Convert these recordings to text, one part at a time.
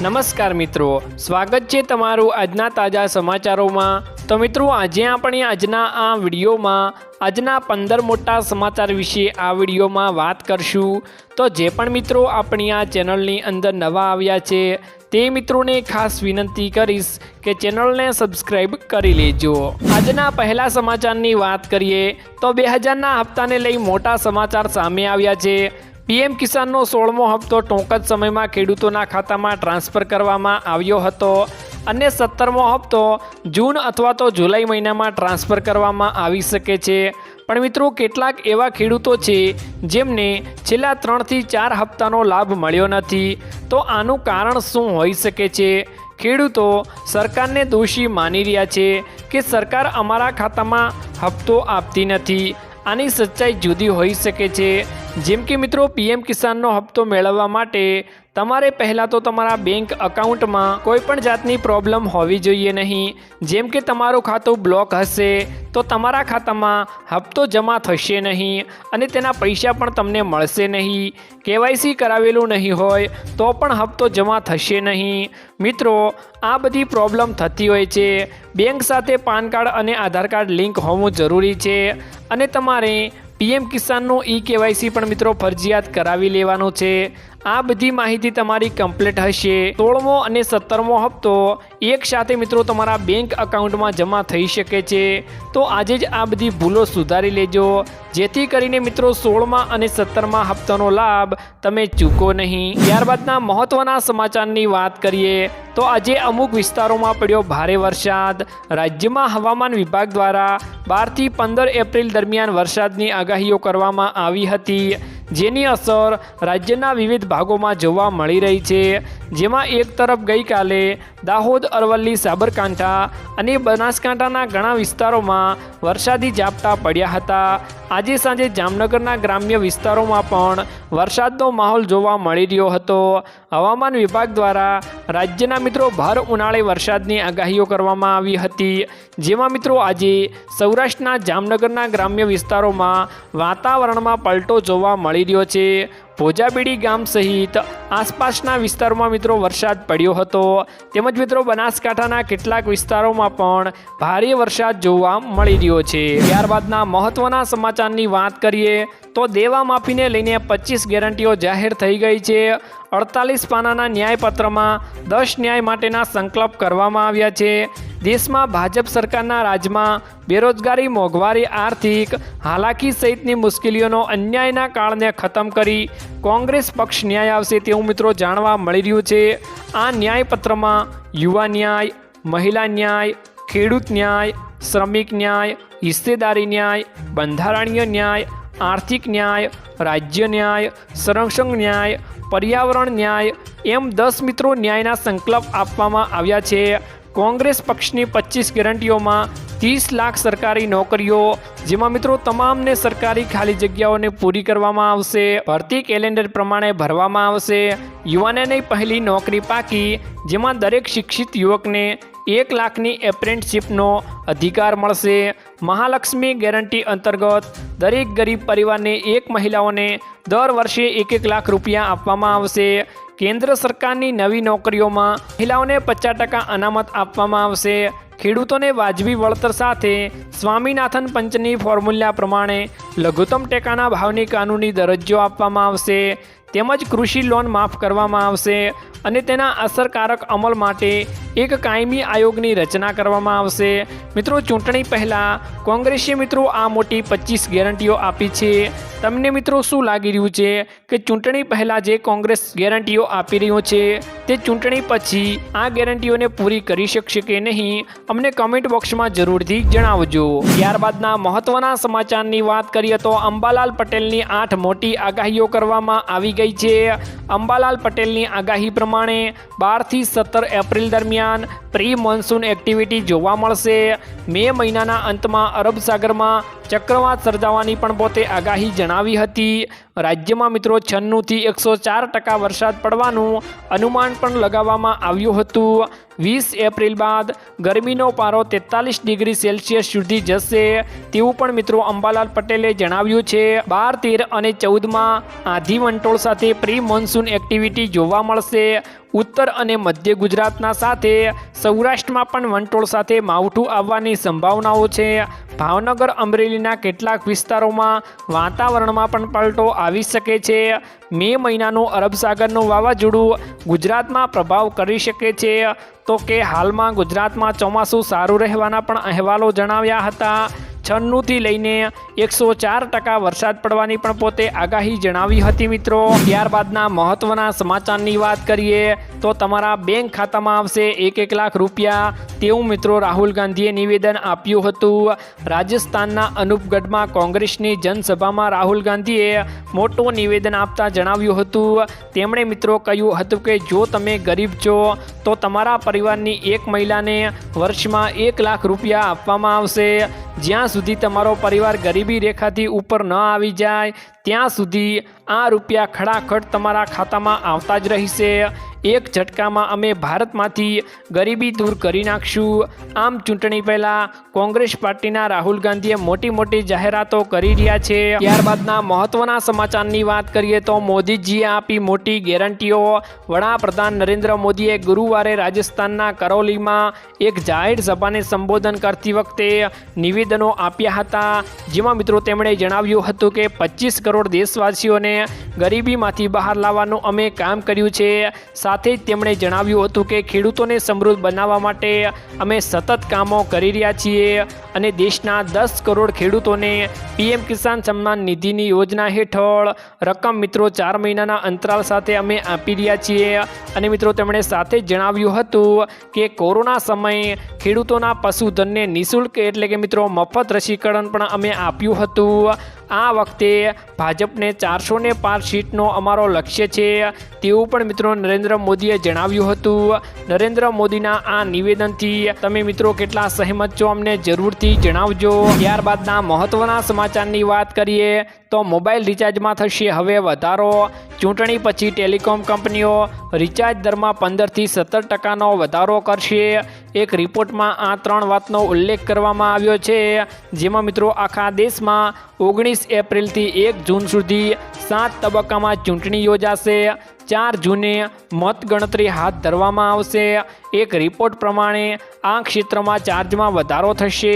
નમસ્કાર મિત્રો, સ્વાગત છે તમારું આજના તાજા સમાચારોમાં. તો મિત્રો, આજે આપણે આજના આ વિડીયોમાં, આજના પંદર મોટા સમાચાર વિશે આ વિડીયોમાં વાત કરશું. તો જે પણ મિત્રો આપણી આ ચેનલની અંદર નવા આવ્યા છે, તે મિત્રોને ખાસ વિનંતી કરીશ કે ચેનલને સબસ્ક્રાઈબ કરી લેજો. આજના પહેલા સમાચારની વાત કરીએ, તો બે હજારના હપ્તાને લઈ મોટા સમાચાર સામે આવ્યા છે. પીએમ કિસાનનો સોળમો હપ્તો ટૂંક જ સમયમાં ખેડૂતોના ખાતામાં ટ્રાન્સફર કરવામાં આવ્યો હતો. અને સત્તરમો હપ્તો જૂન અથવા તો જુલાઈ મહિનામાં ટ્રાન્સફર કરવામાં આવી શકે છે. પણ મિત્રો, કેટલાક એવા ખેડૂતો છે જેમને છેલ્લા ત્રણથી ચાર હપ્તાનો લાભ મળ્યો નથી. તો આનું કારણ શું હોઈ શકે છે? ખેડૂતો સરકારને દોષી માની રહ્યા છે કે સરકાર અમારા ખાતામાં હપ્તો આપતી નથી. આની સચ્ચાઈ જુદી હોઈ શકે છે. જેમ કે મિત્રો, પીએમ કિસાનનો હપ્તો મેળવવા માટે તમારે પહેલાં તો તમારા બેંક અકાઉન્ટમાં કોઈ પણ જાતની પ્રોબ્લેમ હોવી જોઈએ નહીં. જેમ કે તમારું ખાતું બ્લોક હશે, તો તમારા ખાતામાં હપ્તો જમા થશે નહીં અને તેના પૈસા પણ તમને મળશે નહીં. કેવાયસી કરાવેલું નહીં હોય, તો પણ હપ્તો જમા થશે નહીં. મિત્રો, આ બધી પ્રોબ્લેમ થતી હોય છે. બેંક સાથે પાન કાર્ડ અને આધાર કાર્ડ લિંક હોવું જરૂરી છે અને તમારે પીએમ કિસાનનું ઈ કેવાયસી પણ મિત્રો ફરજિયાત કરાવી લેવાનું છે. આ બધી માહિતી તમારી કમ્પ્લીટ હશે. સોળમો અને સત્તરમો હપ્તો એક સાથે મિત્રો તમારા બેંક અકાઉન્ટમાં જમા થઈ શકે છે. તો આજે જ આ બધી ભૂલો સુધારી લેજો. જેથી કરીને મિત્રો સોળમાં અને સત્તરમાં હપ્તાનો લાભ તમે ચૂકો નહીં. ત્યારબાદના મહત્વના સમાચારની વાત કરીએ, તો આજે અમુક વિસ્તારોમાં પડ્યો ભારે વરસાદ. રાજ્યમાં હવામાન વિભાગ દ્વારા બારથી પંદર એપ્રિલ દરમિયાન વરસાદની આગાહીઓ કરવામાં આવી હતી. જેની અસર રાજ્યના વિવિધ ભાગોમાં જોવા મળી રહી છે. જેમાં એક તરફ ગઈકાલે દાહોદ, અરવલ્લી, સાબરકાંઠા અને બનાસકાંઠાના ઘણા વિસ્તારોમાં વરસાદી ઝાપટા પડ્યા હતા. આજે સાંજે જામનગરના ગ્રામ્ય વિસ્તારોમાં પણ વરસાદનો માહોલ જોવા મળી રહ્યો હતો. હવામાન વિભાગ દ્વારા રાજ્યના મિત્રો ભાર ઉનાળે વરસાદની આગાહીઓ કરવામાં આવી હતી. જેમાં મિત્રો આજે સૌરાષ્ટ્રના જામનગરના ગ્રામ્ય વિસ્તારોમાં વાતાવરણમાં પલટો જોવા મળી રહ્યો છે. ભોજાબીડી ગામ સહિત આસપાસના વિસ્તારોમાં મિત્રો વરસાદ પડ્યો હતો. તેમજ મિત્રો બનાસકાંઠાના કેટલાક વિસ્તારોમાં પણ ભારે વરસાદ જોવા મળી રહ્યો છે. ત્યારબાદના મહત્વના સમાચારની વાત કરીએ તો દેવા માફીને લઈને પચીસ ગેરંટીઓ જાહેર થઈ ગઈ છે. અડતાલીસ પાનાના ન્યાયપત્રમાં દસ ન્યાય માટેના સંકલ્પ કરવામાં આવ્યા છે. દેશમાં ભાજપ સરકારના રાજમાં બેરોજગારી, મોંઘવારી, આર્થિક હાલાકી સહિતની મુશ્કેલીઓનો અન્યાયના કાળને ખતમ કરી કોંગ્રેસ પક્ષ ન્યાય આવશે તેવું મિત્રો જાણવા મળી રહ્યું છે. આ ન્યાયપત્રમાં યુવા ન્યાય, મહિલા ન્યાય, ખેડૂત ન્યાય, શ્રમિક ન્યાય, હિસ્સેદારી ન્યાય, બંધારણીય ન્યાય, આર્થિક ન્યાય, રાજ્ય ન્યાય, સંરક્ષણ ન્યાય પર્યાવરણ ન્યાય એમ દસ મિત્રો ન્યાયના સંકલ્પ આપવામાં આવ્યા છે. કોંગ્રેસ પક્ષની પચીસ ગેરંટીઓમાં ત્રીસ લાખ સરકારી નોકરીઓ, જેમાં મિત્રો તમામને સરકારી ખાલી જગ્યાઓને પૂરી કરવામાં આવશે. ભરતી કેલેન્ડર પ્રમાણે ભરવામાં આવશે. યુવાનેને પહેલી નોકરી પાકી, જેમાં દરેક શિક્ષિત યુવકને એક લાખની એપ્રેન્ટશીપનો અધિકાર મળશે. મહાલક્ષ્મી ગેરંટી અંતર્ગત દરેક ગરીબ પરિવારને એક મહિલાઓને દર વર્ષે એક એક લાખ રૂપિયા આપવામાં આવશે. કેન્દ્ર સરકારની નવી નોકરીઓમાં મહિલાઓને પચાસ ટકા અનામત આપવામાં આવશે. ખેડૂતોને વાજબી વળતર સાથે સ્વામીનાથન પંચની ફોર્મ્યુલા પ્રમાણે લઘુત્તમ ટેકાના ભાવની કાનૂની દરજ્જો આપવામાં આવશે. તેમજ કૃષિ લોન માફ કરવામાં આવશે અને તેના અસરકારક અમલ માટે એક કાયમી આયોગની રચના કરવામાં આવશે. મિત્રો, ચૂંટણી પહેલાં કોંગ્રેસે મિત્રો આ મોટી પચીસ ગેરંટીઓ આપી છે. તમને મિત્રો શું લાગી રહ્યું છે કે ચૂંટણી પહેલાં જે કોંગ્રેસ ગેરંટીઓ આપી રહ્યું છે તે ચૂંટણી પછી આ ગેરંટીઓને પૂરી કરી શકશે કે નહીં? અમને કમેન્ટ બોક્સમાં જરૂરથી જણાવજો. ત્યારબાદના મહત્વના સમાચારની વાત કરીએ તો અંબાલાલ પટેલની આઠ મોટી આગાહીઓ કરવામાં આવી ગઈ છે. અંબાલાલ પટેલની આગાહી પ્રમાણે બારથી સત્તર એપ્રિલ દરમિયાન પ્રી મોન્સૂન એક્ટિવિટી જોવા મળશે. મે મહિનાના અંતમાં અરબ સાગરમાં ચક્રવાત સર્જાવાની પણ પોતે આગાહી જણાવી હતી. રાજ્યમાં મિત્રો છન્નુંથી એકસો ચાર ટકા વરસાદ પડવાનું અનુમાન પણ લગાવવામાં આવ્યું હતું. વીસ એપ્રિલ બાદ ગરમીનો પારો તેતાલીસ ડિગ્રી સેલ્સિયસ સુધી જશે. તેવું પણ મિત્રો અંબાલાલ પટેલે જણાવ્યું છે. બાર, તેર અને ચૌદમાં આધી વંટોળ સાથે પ્રી મોન્સૂન એક્ટિવિટી જોવા મળશે. ઉત્તર અને મધ્ય ગુજરાતના સાથે સૌરાષ્ટ્રમાં પણ વંટોળ સાથે માવઠું આવવાની સંભાવનાઓ છે. ભાવનગર, અમરેલીના કેટલાક વિસ્તારોમાં વાતાવરણમાં પણ પલટો આવી શકે છે. મે મહિનાનું અરબસાગરનું વાવાઝોડું ગુજરાતમાં પ્રભાવ કરી શકે છે. તો કે હાલમાં ગુજરાતમાં ચોમાસું સારું રહેવાના પણ અહેવાલો જણાવ્યા હતા. છન્નુંથી લઈને એકસો ચાર ટકા વરસાદ પડવાની પણ પોતે આગાહી જણાવી હતી મિત્રો. ત્યારબાદના મહત્વના સમાચારની વાત કરીએ તો તમારા બેંક ખાતામાં આવશે એક એક લાખ રૂપિયા. તેવું મિત્રો રાહુલ ગાંધીએ નિવેદન આપ્યું હતું. રાજસ્થાનના અનુપગઢમાં કોંગ્રેસની જનસભામાં રાહુલ ગાંધીએ મોટું નિવેદન આપતા જણાવ્યું હતું. તેમણે મિત્રો કહ્યું હતું કે જો તમે ગરીબ છો તો તમારા પરિવારની એક મહિલાને વર્ષમાં એક લાખ રૂપિયા આપવામાં આવશે. જ્યાં સુધી તમારો પરિવાર ગરીબી રેખાથી ઉપર ન આવી જાય ત્યાં સુધી આ રૂપિયા ખડાખડ તમારા ખાતામાં આવતા જ રહેશે. એક ઝટકામાં અમે ભારતમાંથી ગરીબી દૂર કરી નાખશું. આમ ચૂંટણી પહેલાં કોંગ્રેસ પાર્ટીના રાહુલ ગાંધીએ મોટી મોટી જાહેરાતો કરી રહ્યા છે. ત્યારબાદના મહત્વના સમાચારની વાત કરીએ તો મોદીજીએ આપી મોટી ગેરંટીઓ. વડાપ્રધાન નરેન્દ્ર મોદીએ ગુરુવારે રાજસ્થાનના કરૌલીમાં એક જાહેર સભાને સંબોધન કરતી વખતે નિવેદનો આપ્યા હતા. જેમાં મિત્રો તેમણે જણાવ્યું હતું કે પચીસ કરોડ દેશવાસીઓને ગરીબીમાંથી બહાર લાવવાનું અમે કામ કર્યું છે. સાથે જ તેમણે જણાવ્યું હતું કે ખેડૂતોને સમૃદ્ધ બનાવવા માટે અમે સતત કામો કરી રહ્યા છીએ અને દેશના દસ કરોડ ખેડૂતોને પીએમ કિસાન સન્માન નિધિની યોજના હેઠળ રકમ મિત્રો ચાર મહિનાના અંતરાલ સાથે અમે આપી રહ્યા છીએ. અને મિત્રો તેમણે સાથે જણાવ્યું હતું કે કોરોના સમયે ખેડૂતોના પશુધનને નિઃશુલ્ક એટલે કે મિત્રો મફત રસીકરણ પણ અમે આપ્યું હતું. આ વખતે ભાજપને ચારસો ને પાંચ સીટનો અમારો લક્ષ્ય છે. તેવું પણ મિત્રો નરેન્દ્ર મોદીએ જણાવ્યું હતું. નરેન્દ્ર મોદીના આ નિવેદનથી તમે મિત્રો કેટલા સહેમત છો અમને જરૂરથી જણાવજો. ત્યારબાદના મહત્વના સમાચારની વાત કરીએ તો મોબાઈલ રિચાર્જમાં થશે હવે વધારો. ચૂંટણી પછી ટેલિકોમ કંપનીઓ રિચાર્જ દરમાં પંદરથી સત્તર ટકાનો વધારો કરશે. એક રિપોર્ટમાં આ ત્રણ વાતનો ઉલ્લેખ કરવામાં આવ્યો છે. જેમાં મિત્રો આખા દેશમાં ઓગણીસ એપ્રિલથી એક જૂન સુધી સાત તબક્કામાં ચૂંટણી યોજાશે. ચાર જૂને મતગણતરી હાથ ધરવામાં આવશે. એક રિપોર્ટ પ્રમાણે આ ક્ષેત્રમાં ચાર્જમાં વધારો થશે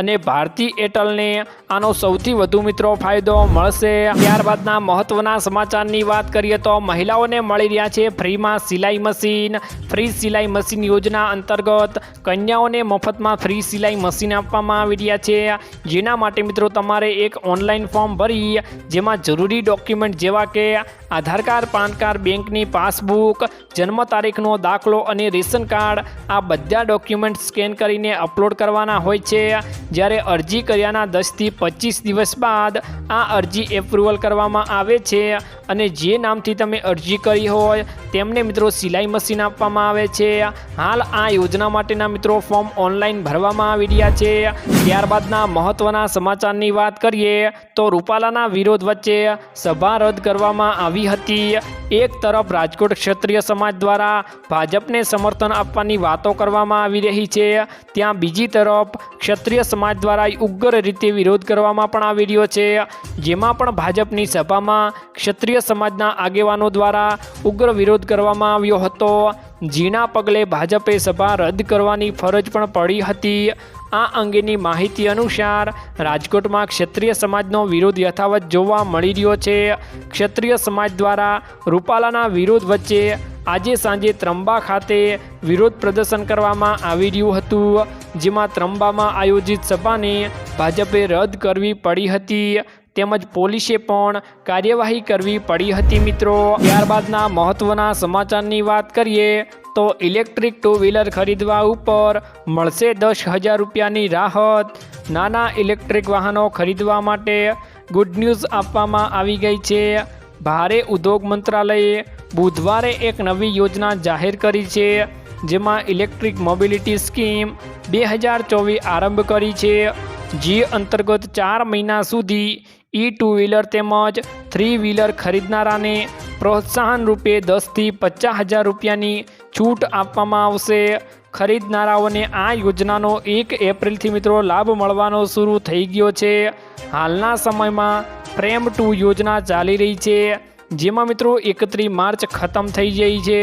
અને ભારતી એરટેલને આનો સૌથી વધુ મિત્રો ફાયદો મળશે. ત્યારબાદના મહત્વના સમાચારની વાત કરીએ તો મહિલાઓને મળી રહ્યા છે ફ્રીમાં સિલાઈ મશીન. ફ્રી સિલાઈ મશીન યોજના અંતર્ગત કન્યાઓને મફતમાં ફ્રી સિલાઈ મશીન આપવામાં આવી રહ્યા છે. જેના માટે મિત્રો તમારે એક ઓનલાઈન ફોર્મ ભરી, જેમાં જરૂરી ડોક્યુમેન્ટ જેવા કે આધાર કાર્ડ, પાન કાર્ડ, બેંકની પાસબુક, જન્મ તારીખનો દાખલો અને રેશન કાર્ડ આ બધા ડોક્યુમેન્ટ સ્કેન કરીને અપલોડ કરવાના હોય છે. જ્યારે અરજી કર્યાના દસથી પચીસ દિવસ બાદ આ અરજી એપ્રુવલ કરવામાં આવે છે. અને જે નામથી તમે અરજી કરી હોય, તેમને મિત્રો સિલાઈ મશીન આપવામાં આવે છે. હાલ આ યોજના માટેના મિત્રો ફોર્મ ઓનલાઈન ભરવામાં આવી રહ્યા છે. ત્યારબાદના મહત્વના સમાચારની વાત કરીએ, તો રૂપાલાના વિરોધ વચ્ચે સભા રદ કરવામાં આવી હતી. એક તરફ રાજકોટ ક્ષત્રિય સમાજ દ્વારા ભાજપને સમર્થન આપવાની વાતો કરવામાં આવી રહી છે. ત્યાં બીજી તરફ ક્ષત્રિય સમાજ દ્વારા ઉગ્ર રીતે વિરોધ કરવામાં પણ આવી રહ્યો છે. જેમાં પણ ભાજપની સભામાં ક્ષત્રિય સમાજના આગેવાનો દ્વારા ઉગ્ર વિરોધ કરવામાં આવ્યો હતો. જેના પગલે ભાજપે સભા રદ કરવાની ફરજ પણ પડી હતી. આ અંગેની માહિતી અનુસાર રાજકોટમાં ક્ષત્રિય સમાજનો વિરોધ યથાવત જોવા મળી રહ્યો છે. ક્ષત્રિય સમાજ દ્વારા રૂપાલાના વિરોધ વચ્ચે આજે સાંજે ત્રંબા ખાતે વિરોધ પ્રદર્શન કરવામાં આવી રહ્યું હતું. જેમાં ત્રંબામાં આયોજિત સભાને ભાજપે રદ કરવી પડી હતી. તેમજ પોલીસે પણ કાર્યવાહી કરવી પડી હતી મિત્રો. ત્યારબાદના મહત્વના સમાચારની વાત કરીએ તો ઇલેક્ટ્રિક ટુ વ્હીલર ખરીદવા ઉપર મળશે દસ હજાર રૂપિયાની રાહત. નાના ઇલેક્ટ્રિક વાહનો ખરીદવા માટે ગુડ ન્યૂઝ આપવામાં આવી ગઈ છે. ભારે ઉદ્યોગ મંત્રાલયે બુધવારે એક નવી યોજના જાહેર કરી છે, જેમાં ઇલેક્ટ્રિક મોબિલિટી સ્કીમ બે હજાર ચોવીસ આરંભ કરી છે. જે અંતર્ગત ચાર મહિના સુધી ઈ ટુ વ્હીલર તેમજ થ્રી વ્હીલર ખરીદનારાને પ્રોત્સાહન રૂપે દસથી પચાસ હજાર રૂપિયાની છૂટ આપવામાં આવશે. ખરીદનારાઓને આ યોજનાનો એક એપ્રિલથી મિત્રો લાભ મળવાનો શરૂ થઈ ગયો છે. હાલના સમયમાં ફ્રેમ ટુ યોજના ચાલી રહી છે. જેમાં મિત્રો એકત્રીસ માર્ચ ખતમ થઈ જાય છે.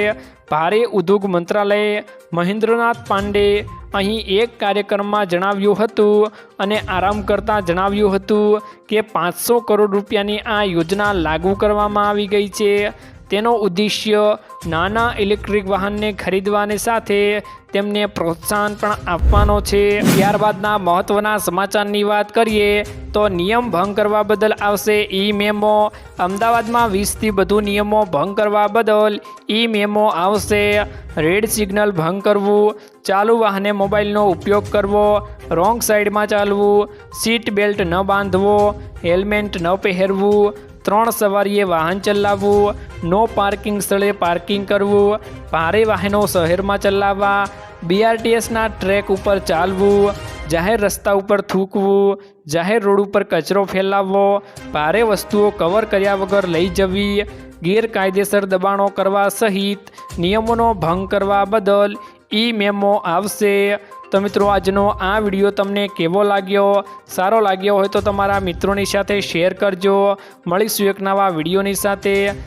ભારે ઉદ્યોગ મંત્રાલયે મહેન્દ્રનાથ પાંડે અહીં એક કાર્યક્રમમાં જણાવ્યું હતું અને આરામ કરતાં જણાવ્યું હતું કે પાંચસો કરોડ રૂપિયાની આ યોજના લાગુ કરવામાં આવી ગઈ છે. તેનો ઉદ્દેશ્ય નાના ઇલેક્ટ્રિક વાહનને ખરીદવાની સાથે તેમને પ્રોત્સાહન પણ આપવાનો છે. ત્યારબાદના મહત્ત્વના સમાચારની વાત કરીએ તો નિયમ ભંગ કરવા બદલ આવશે. ઈ મેમો અમદાવાદમાં વીસથી વધુ નિયમો ભંગ કરવા બદલ ઈ મેમો આવશે. રેડ સિગ્નલ ભંગ કરવું, ચાલુ વાહને મોબાઈલનો ઉપયોગ કરવો, રોંગ સાઈડમાં ચાલવું, સીટ બેલ્ટ ન બાંધવો, હેલ્મેટ ન પહેરવું, ત્રણ સવારીએ વાહન ચલાવવું, નો પાર્કિંગ સ્થળે પાર્કિંગ કરવું, ભારે વાહનો શહેરમાં ચલાવવા બીઆરટીએસના ટ્રેક ઉપર ચાલવું જાહેર રસ્તા ઉપર થૂકવું, જાહેર રોડ ઉપર કચરો ફેલાવવો, ભારે વસ્તુઓ કવર કર્યા વગર લઈ જવી, ગેરકાયદેસર દબાણો કરવા સહિત નિયમોનો ભંગ કરવા બદલ ઈ મેમો આવશે. તો મિત્રો, આજનો આ વીડિયો તમને કેવો લાગ્યો? સારો લાગ્યો હોય તો તમારા મિત્રોની સાથે શેર કરજો. મળીશું એક નવા વિડીયોની સાથે.